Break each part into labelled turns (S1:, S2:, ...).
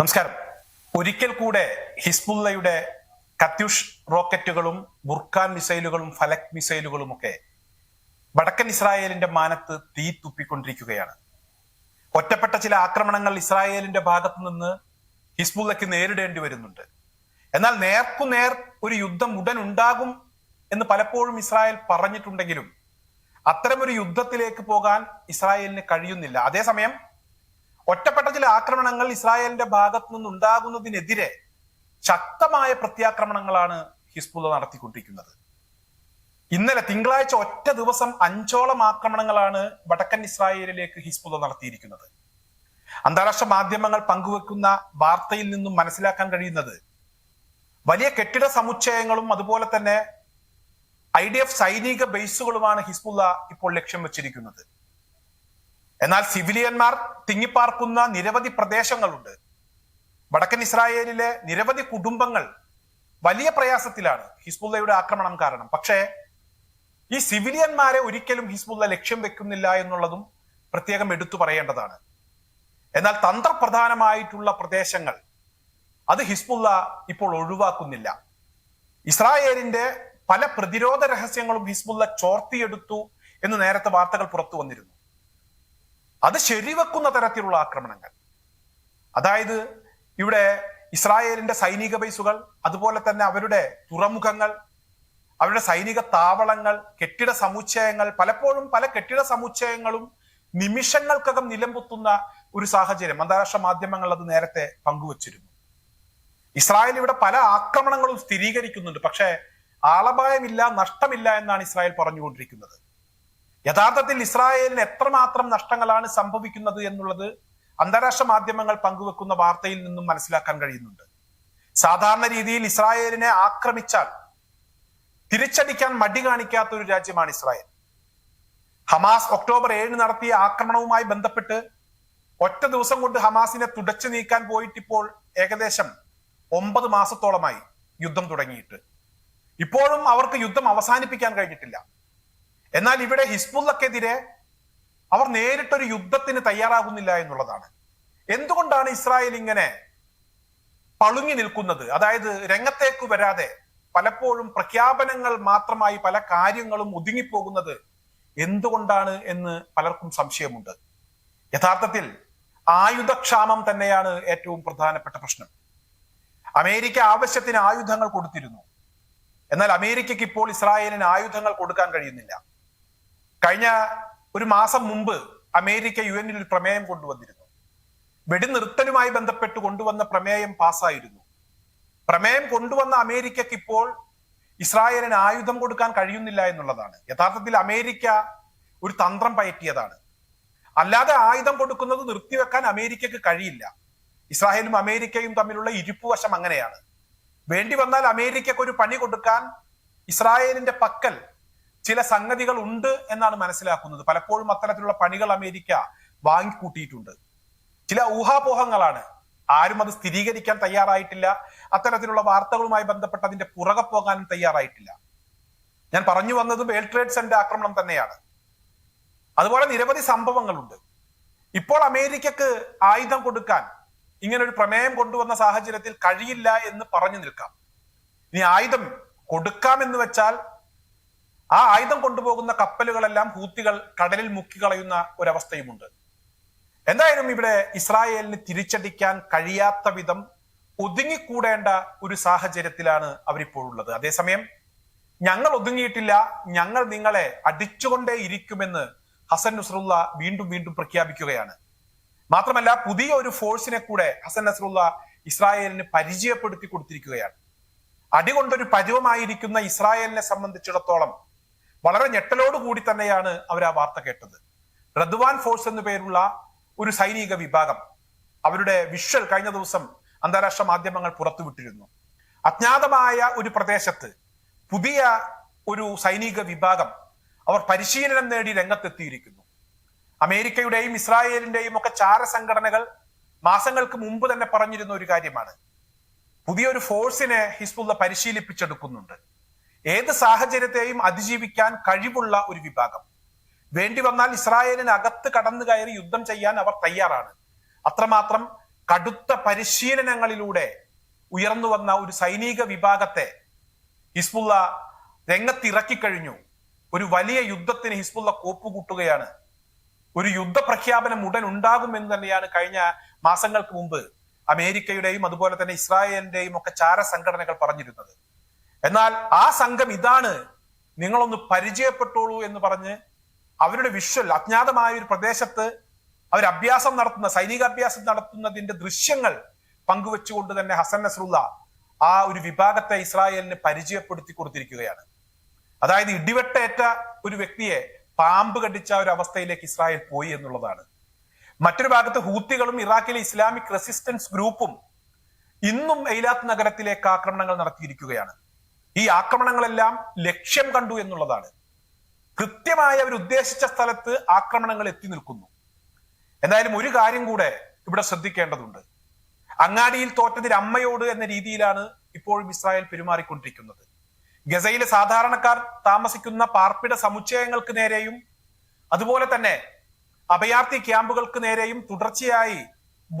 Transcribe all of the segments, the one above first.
S1: നമസ്കാരം. ഒരിക്കൽ കൂടെ ഹിസ്ബുല്ലയുടെ കത്യുഷ് റോക്കറ്റുകളും ബുർഖാൻ മിസൈലുകളും ഫലക് മിസൈലുകളും ഒക്കെ വടക്കൻ ഇസ്രായേലിന്റെ മാനത്ത് തീ തുപ്പിക്കൊണ്ടിരിക്കുകയാണ്. ഒറ്റപ്പെട്ട ചില ആക്രമണങ്ങൾ ഇസ്രായേലിന്റെ ഭാഗത്തു നിന്ന് ഹിസ്ബുള്ളയ്ക്ക് നേരിടേണ്ടി വരുന്നുണ്ട്. എന്നാൽ നേർക്കുനേർ ഒരു യുദ്ധം ഉടൻ ഉണ്ടാകും എന്ന് പലപ്പോഴും ഇസ്രായേൽ പറഞ്ഞിട്ടുണ്ടെങ്കിലും അത്തരമൊരു യുദ്ധത്തിലേക്ക് പോകാൻ ഇസ്രായേലിന് കഴിയുന്നില്ല. അതേസമയം ഒറ്റപ്പെട്ട ചില ആക്രമണങ്ങൾ ഇസ്രായേലിന്റെ ഭാഗത്തു നിന്നുണ്ടാകുന്നതിനെതിരെ ശക്തമായ പ്രത്യാക്രമണങ്ങളാണ് ഹിസ്ബുള്ള നടത്തിക്കൊണ്ടിരിക്കുന്നത്. ഇന്നലെ തിങ്കളാഴ്ച ഒറ്റ ദിവസം അഞ്ചോളം ആക്രമണങ്ങളാണ് വടക്കൻ ഇസ്രായേലിലേക്ക് ഹിസ്ബുള്ള നടത്തിയിരിക്കുന്നത്. അന്താരാഷ്ട്ര മാധ്യമങ്ങൾ പങ്കുവെക്കുന്ന വാർത്തയിൽ നിന്നും മനസ്സിലാക്കാൻ കഴിയുന്നത് വലിയ കെട്ടിട സമുച്ചയങ്ങളും അതുപോലെ തന്നെ ഐ ഡി എഫ് സൈനിക ബേസുകളുമാണ് ഹിസ്ബുള്ള ഇപ്പോൾ ലക്ഷ്യം വെച്ചിരിക്കുന്നത്. എന്നാൽ സിവിലിയന്മാർ തിങ്ങിപ്പാർക്കുന്ന നിരവധി പ്രദേശങ്ങളുണ്ട്. വടക്കൻ ഇസ്രായേലിലെ നിരവധി കുടുംബങ്ങൾ വലിയ പ്രയാസത്തിലാണ് ഹിസ്ബുല്ലയുടെ ആക്രമണം കാരണം. പക്ഷേ ഈ സിവിലിയന്മാരെ ഒരിക്കലും ഹിസ്ബുല്ല ലക്ഷ്യം വെക്കുന്നില്ല എന്നുള്ളതും പ്രത്യേകം എടുത്തു പറയേണ്ടതാണ്. എന്നാൽ തന്ത്രപ്രധാനമായിട്ടുള്ള പ്രദേശങ്ങൾ അത് ഹിസ്ബുല്ല ഇപ്പോൾ ഒഴിവാക്കുന്നില്ല. ഇസ്രായേലിന്റെ പല പ്രതിരോധ രഹസ്യങ്ങളും ഹിസ്ബുല്ല ചോർത്തിയെടുത്തു എന്ന് നേരത്തെ വാർത്തകൾ പുറത്തു വന്നിരുന്നു. അത് ശരിവെക്കുന്ന തരത്തിലുള്ള ആക്രമണങ്ങൾ. അതായത് ഇവിടെ ഇസ്രായേലിന്റെ സൈനിക ബേസുകൾ അതുപോലെ തന്നെ അവരുടെ തുറമുഖങ്ങൾ അവരുടെ സൈനിക താവളങ്ങൾ കെട്ടിട സമുച്ചയങ്ങൾ പലപ്പോഴും പല കെട്ടിട സമുച്ചയങ്ങളും നിമിഷങ്ങൾക്കകം നിലംപൊത്തുന്ന ഒരു സാഹചര്യം. അന്താരാഷ്ട്ര മാധ്യമങ്ങൾ അത് നേരത്തെ പങ്കുവച്ചിരുന്നു. ഇസ്രായേൽ ഇവിടെ പല ആക്രമണങ്ങളും സ്ഥിരീകരിക്കുന്നുണ്ട്. പക്ഷേ ആളപായമില്ല നഷ്ടമില്ല എന്നാണ് ഇസ്രായേൽ പറഞ്ഞുകൊണ്ടിരിക്കുന്നത്. യഥാർത്ഥത്തിൽ ഇസ്രായേലിന് എത്രമാത്രം നഷ്ടങ്ങളാണ് സംഭവിക്കുന്നത് എന്നുള്ളത് അന്താരാഷ്ട്ര മാധ്യമങ്ങൾ പങ്കുവെക്കുന്ന വാർത്തയിൽ നിന്നും മനസ്സിലാക്കാൻ കഴിയുന്നുണ്ട്. സാധാരണ രീതിയിൽ ഇസ്രായേലിനെ ആക്രമിച്ചാൽ തിരിച്ചടിക്കാൻ മടി കാണിക്കാത്ത ഒരു രാജ്യമാണ് ഇസ്രായേൽ. ഹമാസ് ഒക്ടോബർ ഏഴിന് നടത്തിയ ആക്രമണവുമായി ബന്ധപ്പെട്ട് ഒറ്റ ദിവസം കൊണ്ട് ഹമാസിനെ തുടച്ചു നീക്കാൻ പോയിട്ടിപ്പോൾ ഏകദേശം ഒമ്പത് മാസത്തോളമായി യുദ്ധം തുടങ്ങിയിട്ട്. ഇപ്പോഴും അവർക്ക് യുദ്ധം അവസാനിപ്പിക്കാൻ കഴിഞ്ഞിട്ടില്ല. എന്നാൽ ഇവിടെ ഹിസ്ബുള്ളക്കെതിരെ അവർ നേരിട്ടൊരു യുദ്ധത്തിന് തയ്യാറാകുന്നില്ല എന്നുള്ളതാണ്. എന്തുകൊണ്ടാണ് ഇസ്രായേൽ ഇങ്ങനെ പളുങ്ങി നിൽക്കുന്നത്? അതായത് രംഗത്തേക്ക് വരാതെ പലപ്പോഴും പ്രഖ്യാപനങ്ങൾ മാത്രമായി പല കാര്യങ്ങളും ഒതുങ്ങിപ്പോകുന്നത് എന്തുകൊണ്ടാണ് എന്ന് പലർക്കും സംശയമുണ്ട്. യഥാർത്ഥത്തിൽ ആയുധക്ഷാമം തന്നെയാണ് ഏറ്റവും പ്രധാനപ്പെട്ട പ്രശ്നം. അമേരിക്ക ആവശ്യത്തിന് ആയുധങ്ങൾ കൊടുത്തിരുന്നു. എന്നാൽ അമേരിക്കയ്ക്ക് ഇപ്പോൾ ഇസ്രായേലിന് ആയുധങ്ങൾ കൊടുക്കാൻ കഴിയുന്നില്ല. കഴിഞ്ഞ ഒരു മാസം മുമ്പ് അമേരിക്ക യു എന്നിൽ പ്രമേയം കൊണ്ടുവന്നിരുന്നു. വെടിനിർത്തലുമായി ബന്ധപ്പെട്ട് കൊണ്ടുവന്ന പ്രമേയം പാസ്സായിരുന്നു. പ്രമേയം കൊണ്ടുവന്ന അമേരിക്കയ്ക്ക് ഇപ്പോൾ ഇസ്രായേലിന് ആയുധം കൊടുക്കാൻ കഴിയുന്നില്ല എന്നുള്ളതാണ്. യഥാർത്ഥത്തിൽ അമേരിക്ക ഒരു തന്ത്രം പയറ്റിയതാണ്. അല്ലാതെ ആയുധം കൊടുക്കുന്നത് നിർത്തിവെക്കാൻ അമേരിക്കക്ക് കഴിയില്ല. ഇസ്രായേലും അമേരിക്കയും തമ്മിലുള്ള ഇരിപ്പുവശം അങ്ങനെയാണ്. വേണ്ടി വന്നാൽ അമേരിക്കക്ക് ഒരു പണി കൊടുക്കാൻ ഇസ്രായേലിന്റെ പക്കൽ ചില സംഗതികൾ ഉണ്ട് എന്നാണ് മനസ്സിലാക്കുന്നത്. പലപ്പോഴും അത്തരത്തിലുള്ള പണികൾ അമേരിക്ക വാങ്ങിക്കൂട്ടിയിട്ടുണ്ട്. ചില ഊഹാപോഹങ്ങളാണ്. ആരും അത് സ്ഥിരീകരിക്കാൻ തയ്യാറായിട്ടില്ല. അത്തരത്തിലുള്ള വാർത്തകളുമായി ബന്ധപ്പെട്ട് അതിന്റെ പുറകെ പോകാനും തയ്യാറായിട്ടില്ല. ഞാൻ പറഞ്ഞു വന്നത് വേൾഡ് ട്രേഡ് സെന്റർ ആക്രമണം തന്നെയാണ്. അതുപോലെ നിരവധി സംഭവങ്ങളുണ്ട്. ഇപ്പോൾ അമേരിക്കക്ക് ആയുധം കൊടുക്കാൻ ഇങ്ങനെ ഒരു പ്രമേയം കൊണ്ടുവന്ന സാഹചര്യത്തിൽ കഴിയില്ല എന്ന് പറഞ്ഞു നിൽക്കാം. ഇനി ആയുധം കൊടുക്കാം എന്ന് വെച്ചാൽ ആ ആയുധം കൊണ്ടുപോകുന്ന കപ്പലുകളെല്ലാം ഹൂത്തികൾ കടലിൽ മുക്കിക്കളയുന്ന ഒരവസ്ഥയുമുണ്ട്. എന്തായാലും ഇവിടെ ഇസ്രായേലിന് തിരിച്ചടിക്കാൻ കഴിയാത്ത വിധം ഒതുങ്ങിക്കൂടേണ്ട ഒരു സാഹചര്യത്തിലാണ് അവരിപ്പോഴുള്ളത്. അതേസമയം ഞങ്ങൾ ഒതുങ്ങിയിട്ടില്ല ഞങ്ങൾ നിങ്ങളെ അടിച്ചുകൊണ്ടേ ഇരിക്കുമെന്ന് ഹസൻ നസ്രുള്ള വീണ്ടും വീണ്ടും പ്രഖ്യാപിക്കുകയാണ്. മാത്രമല്ല പുതിയ ഒരു ഫോഴ്സിനെ കൂടെ ഹസൻ നസ്രുള്ള ഇസ്രായേലിന് പരിചയപ്പെടുത്തി കൊടുത്തിരിക്കുകയാണ്. അടികൊണ്ടൊരു പരിവമായിരിക്കുന്ന ഇസ്രായേലിനെ സംബന്ധിച്ചിടത്തോളം വളരെ ഞെട്ടലോട് കൂടി തന്നെയാണ് അവർ ആ വാർത്ത കേട്ടത്. റദ്വാൻ ഫോഴ്സ് എന്നു പേരുള്ള ഒരു സൈനിക വിഭാഗം അവരുടെ വിഷ്വൽ കഴിഞ്ഞ ദിവസം അന്താരാഷ്ട്ര മാധ്യമങ്ങൾ പുറത്തുവിട്ടിരുന്നു. അജ്ഞാതമായ ഒരു പ്രദേശത്ത് പുതിയ ഒരു സൈനിക വിഭാഗം അവർ പരിശീലനം നേടി രംഗത്തെത്തിയിരിക്കുന്നു. അമേരിക്കയുടെയും ഇസ്രായേലിന്റെയും ഒക്കെ ചാര സംഘടനകൾ മാസങ്ങൾക്ക് മുമ്പ് തന്നെ പറഞ്ഞിരുന്ന ഒരു കാര്യമാണ്. പുതിയൊരു ഫോഴ്സിനെ ഹിസ്ബുള്ള പരിശീലിപ്പിച്ചെടുക്കുന്നുണ്ട്. ഏത് സാഹചര്യത്തെയും അതിജീവിക്കാൻ കഴിവുള്ള ഒരു വിഭാഗം. വേണ്ടി വന്നാൽ ഇസ്രായേലിന് അകത്ത് കടന്നു കയറി യുദ്ധം ചെയ്യാൻ അവർ തയ്യാറാണ്. അത്രമാത്രം കടുത്ത പരിശീലനങ്ങളിലൂടെ ഉയർന്നു വന്ന ഒരു സൈനിക വിഭാഗത്തെ ഹിസ്ബുള്ള രംഗത്തിറക്കിക്കഴിഞ്ഞു ഒരു വലിയ യുദ്ധത്തിന് ഹിസ്ബുള്ള കോപ്പുകൂട്ടുകയാണ്. ഒരു യുദ്ധ പ്രഖ്യാപനം ഉടൻ ഉണ്ടാകുമെന്ന് തന്നെയാണ് കഴിഞ്ഞ മാസങ്ങൾക്ക് മുമ്പ് അമേരിക്കയുടെയും അതുപോലെ തന്നെ ഇസ്രായേലിന്റെയും ഒക്കെ ചാര സംഘടനകൾ പറഞ്ഞിരുന്നത്. എന്നാൽ ആ സംഘം ഇതാണ്. നിങ്ങളൊന്ന് പരിചയപ്പെട്ടോളൂ എന്ന് പറഞ്ഞ് അവരുടെ വിഷ്വൽ അജ്ഞാതമായ ഒരു പ്രദേശത്ത് അവർ അഭ്യാസം നടത്തുന്ന സൈനിക അഭ്യാസം നടത്തുന്നതിന്റെ ദൃശ്യങ്ങൾ പങ്കുവെച്ചുകൊണ്ട് തന്നെ ഹസൻ നസ്രുല്ല ആ ഒരു വിഭാഗത്തെ ഇസ്രായേലിന് പരിചയപ്പെടുത്തി കൊടുത്തിരിക്കുകയാണ്. അതായത് ഇടിവെട്ടേറ്റ ഒരു വ്യക്തിയെ പാമ്പ് കടിച്ച ഒരു അവസ്ഥയിലേക്ക് ഇസ്രായേൽ പോയി എന്നുള്ളതാണ്. മറ്റൊരു ഭാഗത്ത് ഹൂത്തികളും ഇറാഖിലെ ഇസ്ലാമിക് റെസിസ്റ്റൻസ് ഗ്രൂപ്പും ഇന്നും എയ്ലാത്ത് നഗരത്തിലേക്ക് ആക്രമണങ്ങൾ നടത്തിയിരിക്കുകയാണ്. ഈ ആക്രമണങ്ങളെല്ലാം ലക്ഷ്യം കണ്ടു എന്നുള്ളതാണ്. കൃത്യമായി അവർ ഉദ്ദേശിച്ച സ്ഥലത്ത് ആക്രമണങ്ങൾ എത്തി നിൽക്കുന്നു. എന്തായാലും ഒരു കാര്യം കൂടെ ഇവിടെ ശ്രദ്ധിക്കേണ്ടതുണ്ട്. അങ്ങാടിയിൽ തോറ്റതിൽ അമ്മയോട് എന്ന രീതിയിലാണ് ഇപ്പോഴും ഇസ്രായേൽ പെരുമാറിക്കൊണ്ടിരിക്കുന്നത്. ഗസയിലെ സാധാരണക്കാർ താമസിക്കുന്ന പാർപ്പിട സമുച്ചയങ്ങൾക്ക് നേരെയും അതുപോലെ തന്നെ അഭയാർത്ഥി ക്യാമ്പുകൾക്ക് നേരെയും തുടർച്ചയായി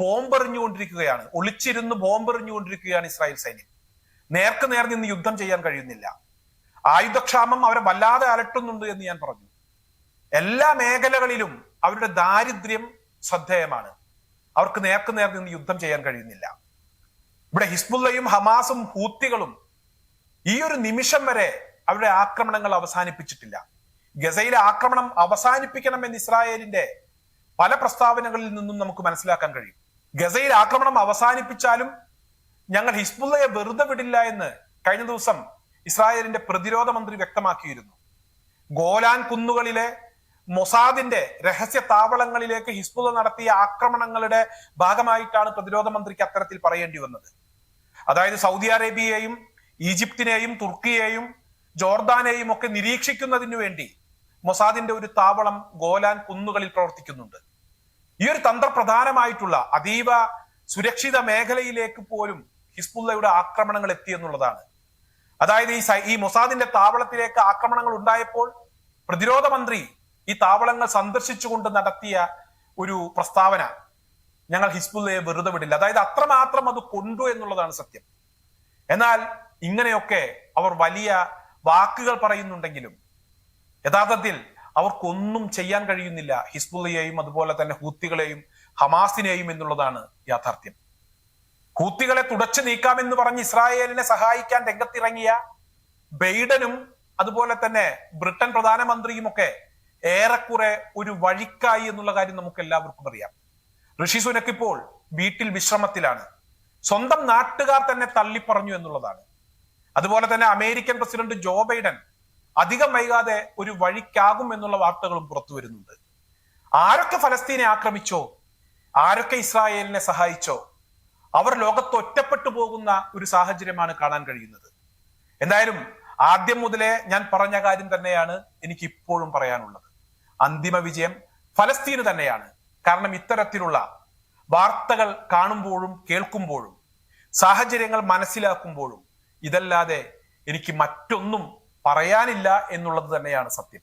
S1: ബോംബെറിഞ്ഞുകൊണ്ടിരിക്കുകയാണ്. ഒളിച്ചിരുന്ന് ബോംബെറിഞ്ഞുകൊണ്ടിരിക്കുകയാണ് ഇസ്രായേൽ സൈന്യം. നേർക്ക് നേർ നിന്ന് യുദ്ധം ചെയ്യാൻ കഴിയുന്നില്ല. ആയുധക്ഷാമം അവരെ വല്ലാതെ അലട്ടുന്നുണ്ട് എന്ന് ഞാൻ പറഞ്ഞു. എല്ലാ മേഖലകളിലും അവരുടെ ദാരിദ്ര്യം ശ്രദ്ധേയമാണ്. അവർക്ക് നേർക്ക് നേർ നിന്ന് യുദ്ധം ചെയ്യാൻ കഴിയുന്നില്ല. ഇവിടെ ഹിസ്ബുല്ലയും ഹമാസും ഹൂത്തികളും ഈ ഒരു നിമിഷം വരെ അവരുടെ ആക്രമണങ്ങൾ അവസാനിപ്പിച്ചിട്ടില്ല. ഗസയിലെ ആക്രമണം അവസാനിപ്പിക്കണമെന്ന് ഇസ്രായേലിന്റെ പല പ്രസ്താവനകളിൽ നിന്നും നമുക്ക് മനസ്സിലാക്കാൻ കഴിയും. ഗസയിൽ ആക്രമണം അവസാനിപ്പിച്ചാലും ഞങ്ങൾ ഹിസ്ബുള്ളയെ വെറുതെ വിടില്ല എന്ന് കഴിഞ്ഞ ദിവസം ഇസ്രായേലിന്റെ പ്രതിരോധ മന്ത്രി വ്യക്തമാക്കിയിരുന്നു. ഗോലാൻ കുന്നുകളിലെ മൊസാദിന്റെ രഹസ്യ താവളങ്ങളിലേക്ക് ഹിസ്ബുള്ള നടത്തിയ ആക്രമണങ്ങളുടെ ഭാഗമായിട്ടാണ് പ്രതിരോധ മന്ത്രിക്ക് അത്തരത്തിൽ പറയേണ്ടി വന്നത്. അതായത് സൗദി അറേബ്യയെയും ഈജിപ്തിനെയും തുർക്കിയെയും ജോർദാനെയും ഒക്കെ നിരീക്ഷിക്കുന്നതിനു വേണ്ടി മൊസാദിന്റെ ഒരു താവളം ഗോലാൻ കുന്നുകളിൽ പ്രവർത്തിക്കുന്നുണ്ട്. ഈ ഒരു തന്ത്രപ്രധാനമായിട്ടുള്ള അതീവ സുരക്ഷിത മേഖലയിലേക്ക് പോലും ഹിസ്ബുള്ളയുടെ ആക്രമണങ്ങൾ എത്തി എന്നുള്ളതാണ്. അതായത് ഈ ഈ മൊസാദിന്റെ താവളത്തിലേക്ക് ആക്രമണങ്ങൾ ഉണ്ടായപ്പോൾ പ്രതിരോധ മന്ത്രി ഈ താവളങ്ങൾ സന്ദർശിച്ചുകൊണ്ട് നടത്തിയ ഒരു പ്രസ്താവന ഞങ്ങൾ ഹിസ്ബുല്ലയെ വെറുതെ വിടില്ല. അതായത് അത്രമാത്രം അത് കൊണ്ടു എന്നുള്ളതാണ് സത്യം. എന്നാൽ ഇങ്ങനെയൊക്കെ അവർ വലിയ വാക്കുകൾ പറയുന്നുണ്ടെങ്കിലും യഥാർത്ഥത്തിൽ അവർക്കൊന്നും ചെയ്യാൻ കഴിയുന്നില്ല ഹിസ്ബുല്ലയെയും അതുപോലെ തന്നെ ഹൂത്തികളെയും ഹമാസിനെയും എന്നുള്ളതാണ് യാഥാർത്ഥ്യം. ഹൂത്തികളെ തുടച്ചു നീക്കാമെന്ന് പറഞ്ഞ് ഇസ്രായേലിനെ സഹായിക്കാൻ രംഗത്തിറങ്ങിയ ബൈഡനും അതുപോലെ തന്നെ ബ്രിട്ടൻ പ്രധാനമന്ത്രിയും ഒക്കെ ഏറെക്കുറെ ഒരു വഴിക്കായി എന്നുള്ള കാര്യം നമുക്ക് എല്ലാവർക്കും അറിയാം. ഋഷി സുനക് ഇപ്പോൾ വീട്ടിൽ വിശ്രമത്തിലാണ്. സ്വന്തം നാട്ടുകാർ തന്നെ തള്ളിപ്പറഞ്ഞു എന്നുള്ളതാണ്. അതുപോലെ തന്നെ അമേരിക്കൻ പ്രസിഡന്റ് ജോ ബൈഡൻ അധികം വൈകാതെ ഒരു വഴിക്കാകും എന്നുള്ള വാർത്തകളും പുറത്തു വരുന്നുണ്ട്. ആരൊക്കെ ഫലസ്തീനെ ആക്രമിച്ചോ? ആരൊക്കെ ഇസ്രായേലിനെ സഹായിച്ചോ? അവർ ലോകത്ത് ഒറ്റപ്പെട്ടു പോകുന്ന ഒരു സാഹചര്യമാണ് കാണാൻ കഴിയുന്നത്. എന്തായാലും ആദ്യം മുതലേ ഞാൻ പറഞ്ഞ കാര്യം തന്നെയാണ് എനിക്ക് ഇപ്പോഴും പറയാനുള്ളത്. അന്തിമ വിജയം ഫലസ്തീന് തന്നെയാണ്. കാരണം ഇത്തരത്തിലുള്ള വാർത്തകൾ കാണുമ്പോഴും കേൾക്കുമ്പോഴും സാഹചര്യങ്ങൾ മനസ്സിലാക്കുമ്പോഴും ഇതല്ലാതെ എനിക്ക് മറ്റൊന്നും പറയാനില്ല എന്നുള്ളത് തന്നെയാണ് സത്യം.